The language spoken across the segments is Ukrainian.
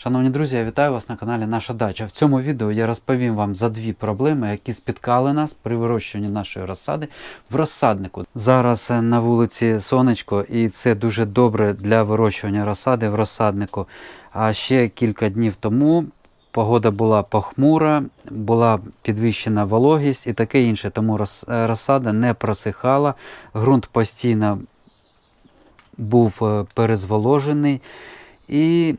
Шановні друзі, я вітаю вас на каналі Наша Дача. В цьому відео я розповім вам за дві проблеми, які спіткали нас при вирощуванні нашої розсади в розсаднику. Зараз е, на вулиці сонечко, і це дуже добре для вирощування розсади в розсаднику. А ще кілька днів тому погода була похмура, була підвищена вологість і таке інше. Тому е, розсада не просихала, ґрунт постійно був е, перезволожений. І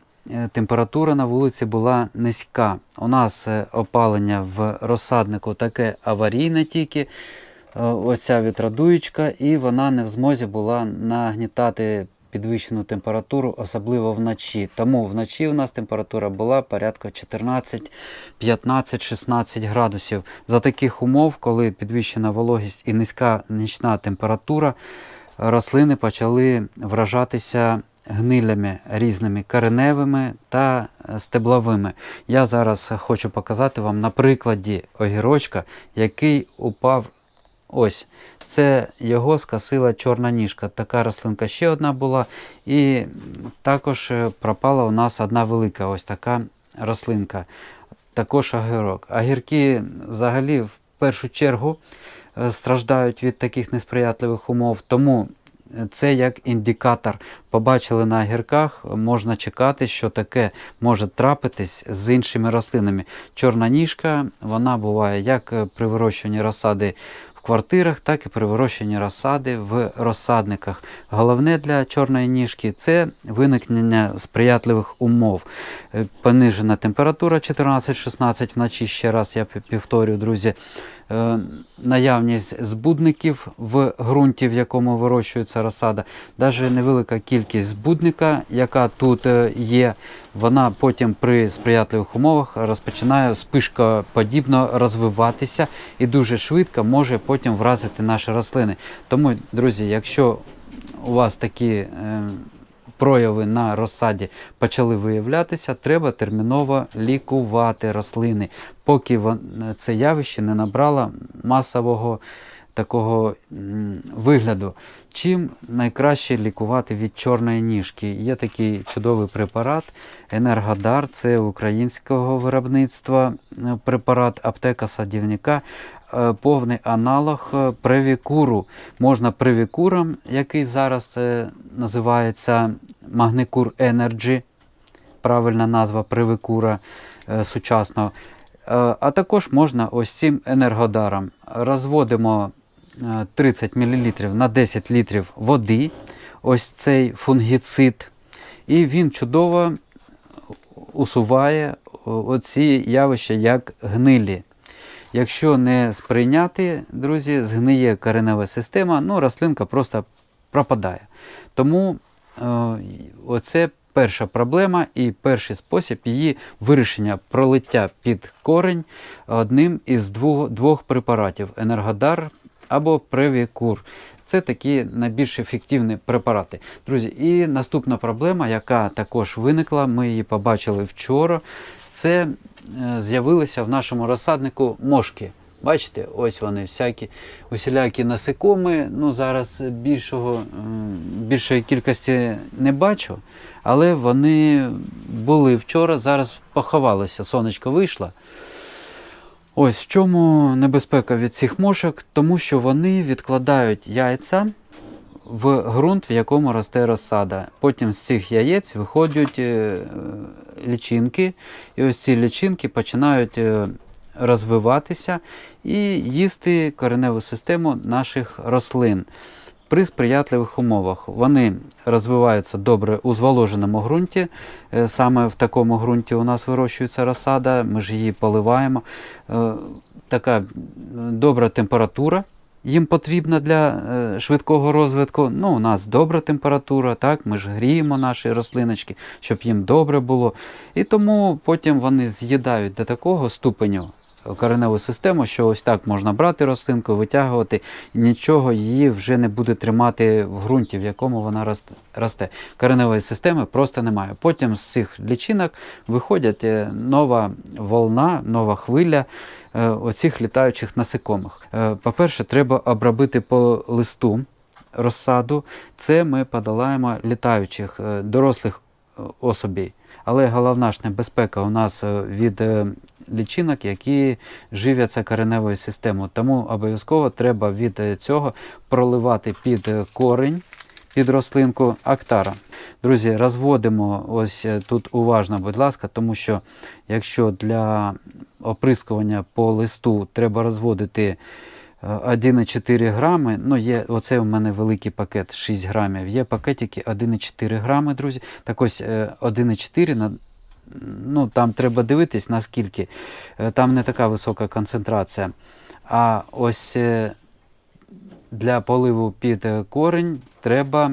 температура на вулиці була низька. У нас е, опалення в розсаднику таке аварійне тільки. е, Оця вітрадуєчка, і вона не в змозі була нагнітати підвищену температуру, особливо вночі. Тому вночі у нас температура була порядка 14, 15, 16 градусів. За таких умов, коли підвищена вологість і низька нічна температура, рослини почали вражатися гнилями різними кореневими та е, стебловими. Я зараз хочу показати вам на прикладі огірочка, який упав ось. Це його скасила чорна ніжка. Така рослинка ще одна була. І також е, пропала у нас одна велика ось така рослинка. Також огірок. Огірки взагалі в першу чергу е, страждають від таких несприятливих умов. Тому це як індикатор. Побачили на огірках, можна чекати, що таке може трапитись з іншими рослинами. Чорна ніжка, вона буває як при вирощуванні розсади в квартирах, так і при вирощуванні розсади в розсадниках. Головне для чорної ніжки це виникнення сприятливих умов. Е, Понижена температура 14-16 вночі, ще раз я повторюю, друзі. Е, Наявність збудників в ґрунті, в якому вирощується розсада, навіть невелика кількість збудника, яка тут е, є, вона потім при сприятливих умовах розпочинає спишкоподібно розвиватися і дуже швидко може потім вразити наші рослини. Тому, друзі, якщо у вас такі е, прояви на розсаді почали виявлятися, треба терміново лікувати рослини, поки це явище не набрало масового такого вигляду. Чим найкраще лікувати від чорної ніжки? Є такий чудовий препарат Енергодар, це українського виробництва е, препарат аптека садівника. е, Повний аналог е, превікуру. Можна превікуром, який зараз називається Магникур Energy, правильна назва превікура е, сучасного. Е, А також можна ось цим енергодаром. Розводимо е, 30 мл на 10 літрів води, ось цей фунгіцид, і він чудово усуває оці явища як гнилі. Якщо не сприйняти, друзі, згниє коренева система, ну рослинка просто пропадає. Тому е, оце перша проблема і перший спосіб її вирішення пролиття під корень одним із двох, двох препаратів енергодар або превікур. Це такі найбільш ефективні препарати. Друзі, і наступна проблема, яка також виникла, ми її побачили вчора. Це е, з'явилися в нашому розсаднику мошки. Бачите, ось вони всякі усілякі насекоми. Ну, зараз більшого, більшої кількості не бачу, але вони були вчора, зараз поховалися. Сонечко вийшло. Ось в чому небезпека від цих мошок, тому що вони відкладають яйця в ґрунт, в якому росте розсада. Потім з цих яєць виходять е, лічинки, і ось ці лічинки починають е, розвиватися і їсти кореневу систему наших рослин. При сприятливих умовах вони розвиваються добре у зволоженому ґрунті. Е, Саме в такому ґрунті у нас вирощується розсада, ми ж її поливаємо. Е, Така добра температура їм потрібна для е, швидкого розвитку. Ну, у нас добра температура, так, ми ж гріємо наші рослиночки, щоб їм добре було. І тому потім вони з'їдають до такого ступеню кореневу систему, що ось так можна брати рослинку, витягувати, нічого її вже не буде тримати в ґрунті, в якому вона росте-. Кореневої системи просто немає. Потім з цих лічинок виходять е, нова волна, нова хвиля е, оцих літаючих насекомих. Е, По-перше, треба обробити по листу розсаду. Це ми подолаємо літаючих дорослих особей. Але головна ж небезпека у нас е, від е, лічинок, які живляться кореневою системою. Тому обов'язково треба від е, цього проливати під корінь, під рослинку актара. Друзі, розводимо ось тут уважно, будь ласка, тому що якщо для оприскування по листу треба розводити 1,4 грами, ну є, оце у мене великий пакет 6 грамів, є пакетики 1,4 грами, друзі. Так ось е, 1,4 ну там треба дивитись наскільки. Е, Там не така висока концентрація. А ось е, для поливу під корень треба.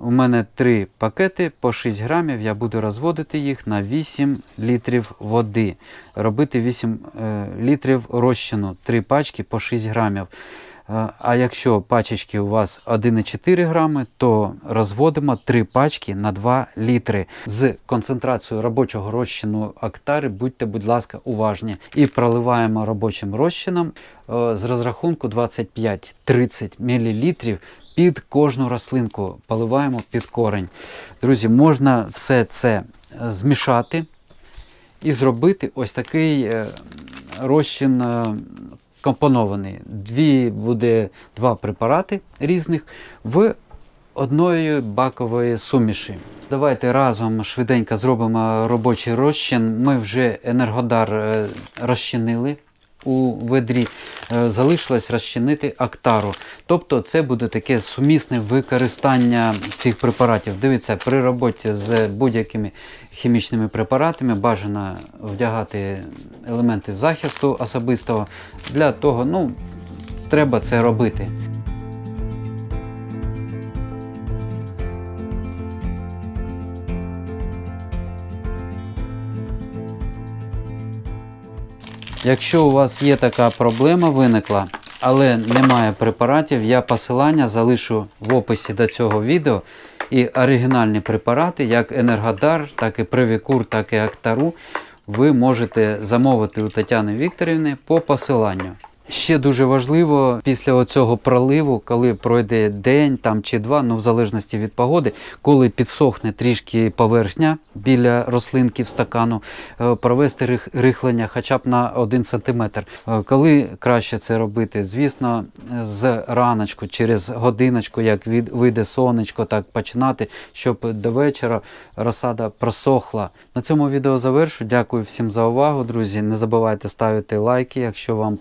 У мене три пакети по 6 грамів. Я буду розводити їх на 8 літрів води. Робити 8 е, літрів розчину, 3 пачки по 6 грамів. Е, А якщо пачечки у вас 1,4 грами, то розводимо 3 пачки на 2 літри. З концентрацією робочого розчину актари, будьте, будь ласка, уважні. І проливаємо робочим розчином е, з розрахунку 25-30 мл під кожну рослинку. Поливаємо під корень. Друзі, можна все це е, змішати і зробити ось такий е, розчин е, компонований. Дві буде два препарати різних в одної бакової суміші. Давайте разом швиденько зробимо робочий розчин. Ми вже енергодар розчинили у ведрі. Е, Залишилось розчинити актару. Тобто це буде таке сумісне використання цих препаратів. Дивіться, при роботі з будь-якими хімічними препаратами бажано вдягати елементи захисту особистого. Для того, ну, треба це робити. Якщо у вас є така проблема виникла, але немає препаратів, я посилання залишу в описі до цього відео. І оригінальні препарати, як Енергодар, так і Привікур, так і Актару, ви можете замовити у Тетяни Вікторівни по посиланню. Ще дуже важливо після цього проливу, коли пройде день там чи два, ну в залежності від погоди, коли підсохне трішки поверхня біля рослинків стакану, е, провести рихлення хоча б на 1 см. Коли краще це робити? Звісно, з раночку, через годиночку, як від, вийде сонечко, так починати, щоб до вечора розсада просохла. На цьому відео завершу. Дякую всім за увагу, друзі. Не забувайте ставити лайки, якщо вам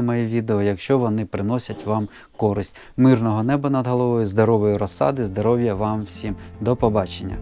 подобаються мої відео, якщо вони приносять вам користь. Мирного неба над головою, здорової розсади, здоров'я вам всім. До побачення.